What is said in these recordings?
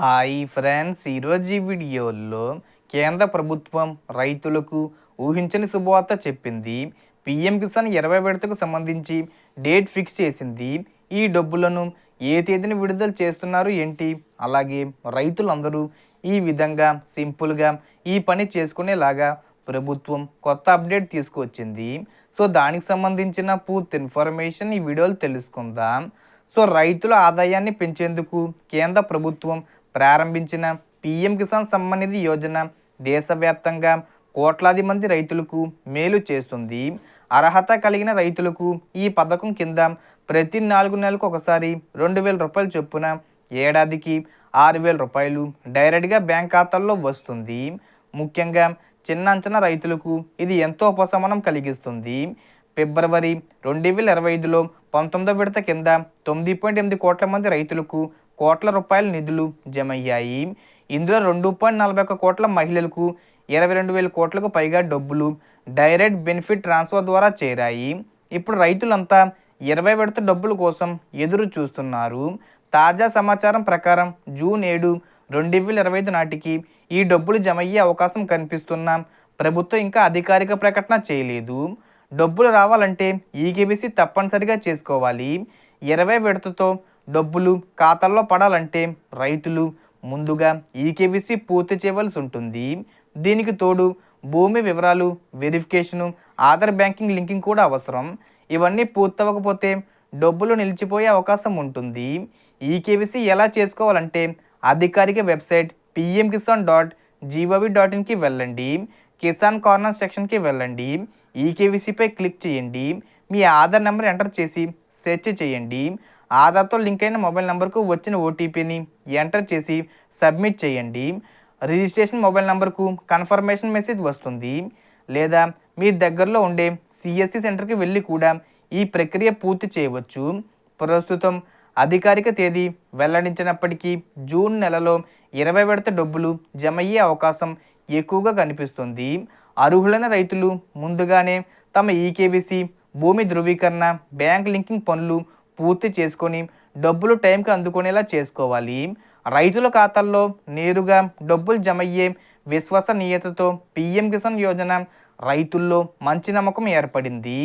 Hi friends ఈరోజు ఈ వీడియోలో కేంద్ర ప్రభుత్వం రైతులకు ఊహించని శుభవార్త చెప్పింది. పిఎం కిసాన్ ఇరవై విడతకు సంబంధించి డేట్ ఫిక్స్ చేసింది. ఈ డబ్బులను ఏ తేదీన విడుదల చేస్తున్నారు ఏంటి? అలాగే రైతులందరూ ఈ విధంగా సింపుల్గా ఈ పని చేసుకునేలాగా ప్రభుత్వం కొత్త అప్డేట్ తీసుకువచ్చింది. సో దానికి సంబంధించిన పూర్తి ఇన్ఫర్మేషన్ ఈ వీడియోలో తెలుసుకుందాం. సో రైతుల ఆదాయాన్ని పెంచేందుకు కేంద్ర ప్రభుత్వం ప్రారంభించిన పిఎం కిసాన్ సమ్మాన్ నిధి యోజన దేశవ్యాప్తంగా కోట్లాది మంది రైతులకు మేలు చేస్తుంది. అర్హత కలిగిన రైతులకు ఈ పథకం కింద ప్రతి నాలుగు నెలలకు ఒకసారి రెండు వేల రూపాయలు చొప్పున ఏడాదికి ఆరు వేల రూపాయలు డైరెక్ట్గా బ్యాంక్ ఖాతాల్లో వస్తుంది. ముఖ్యంగా చిన్న అంచనా రైతులకు ఇది ఎంతో ఉపశమనం కలిగిస్తుంది. ఫిబ్రవరి రెండు వేల ఇరవై ఐదులో పంతొమ్మిదో విడత కింద తొమ్మిది పాయింట్ ఎనిమిది కోట్ల మంది రైతులకు కోట్ల రూపాయల నిధులు జమయ్యాయి. ఇందులో రెండు పాయింట్ నలభై ఒక్క కోట్ల మహిళలకు ఇరవై రెండు వేల కోట్లకు పైగా డబ్బులు డైరెక్ట్ బెనిఫిట్ ట్రాన్స్ఫర్ ద్వారా చేరాయి. ఇప్పుడు రైతులంతా ఇరవై విడత డబ్బుల కోసం ఎదురు చూస్తున్నారు. తాజా సమాచారం ప్రకారం జూన్ ఏడు రెండు వేల ఇరవై ఐదు నాటికి ఈ డబ్బులు జమ అయ్యే అవకాశం కనిపిస్తున్న ప్రభుత్వం ఇంకా అధికారిక ప్రకటన చేయలేదు. డబ్బులు రావాలంటే ఈకేబీసీ తప్పనిసరిగా చేసుకోవాలి. ఇరవై విడతతో డబ్బులు ఖాతాల్లో పడాలంటే రైతులు ముందుగా ఈకేవీసీ పూర్తి చేయవలసి ఉంటుంది. దీనికి తోడు భూమి వివరాలు వెరిఫికేషను ఆధార్ బ్యాంకింగ్ లింకింగ్ కూడా అవసరం. ఇవన్నీ పూర్తవకపోతే డబ్బులు నిలిచిపోయే అవకాశం ఉంటుంది. ఈకేవీసీ ఎలా చేసుకోవాలంటే అధికారిక website PM Kisan dot gov dot ఇన్కి వెళ్ళండి. కిసాన్ కార్నర్ సెక్షన్కి వెళ్ళండి. ఈకేవీసీపై క్లిక్ చేయండి. మీ ఆధార్ నెంబర్ ఎంటర్ చేసి సెర్చ్ చేయండి. ఆధార్తో లింక్ అయిన మొబైల్ నెంబర్కు వచ్చిన ఓటీపీని ఎంటర్ చేసి సబ్మిట్ చేయండి. రిజిస్ట్రేషన్ మొబైల్ నెంబర్కు కన్ఫర్మేషన్ మెసేజ్ వస్తుంది. లేదా మీ దగ్గరలో ఉండే సిఎస్సి సెంటర్కి వెళ్ళి కూడా ఈ ప్రక్రియ పూర్తి చేయవచ్చు. ప్రస్తుతం అధికారిక తేదీ వెల్లడించినప్పటికీ జూన్ నెలలో ఇరవై విడత డబ్బులు జమ అయ్యే అవకాశం ఎక్కువగా కనిపిస్తుంది. అర్హులైన రైతులు ముందుగానే తమ ఈకేవీసీ భూమి ధృవీకరణ బ్యాంక్ లింకింగ్ పనులు పూర్తి చేసుకొని డబ్బులు టైంకి అందుకునేలా చేసుకోవాలి. రైతుల ఖాతాల్లో నేరుగా డబ్బులు జమయ్యే విశ్వసనీయతతో పిఎం కిసాన్ యోజన రైతుల్లో మంచి నమ్మకం ఏర్పడింది.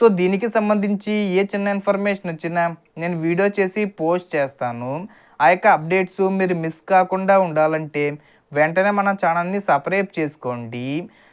సో దీనికి సంబంధించి ఏ చిన్న ఇన్ఫర్మేషన్ వచ్చినా నేను వీడియో చేసి పోస్ట్ చేస్తాను. ఆ యొక్క అప్డేట్స్ మీరు మిస్ కాకుండా ఉండాలంటే వెంటనే మన ఛానల్ని సబ్స్క్రైబ్ చేసుకోండి.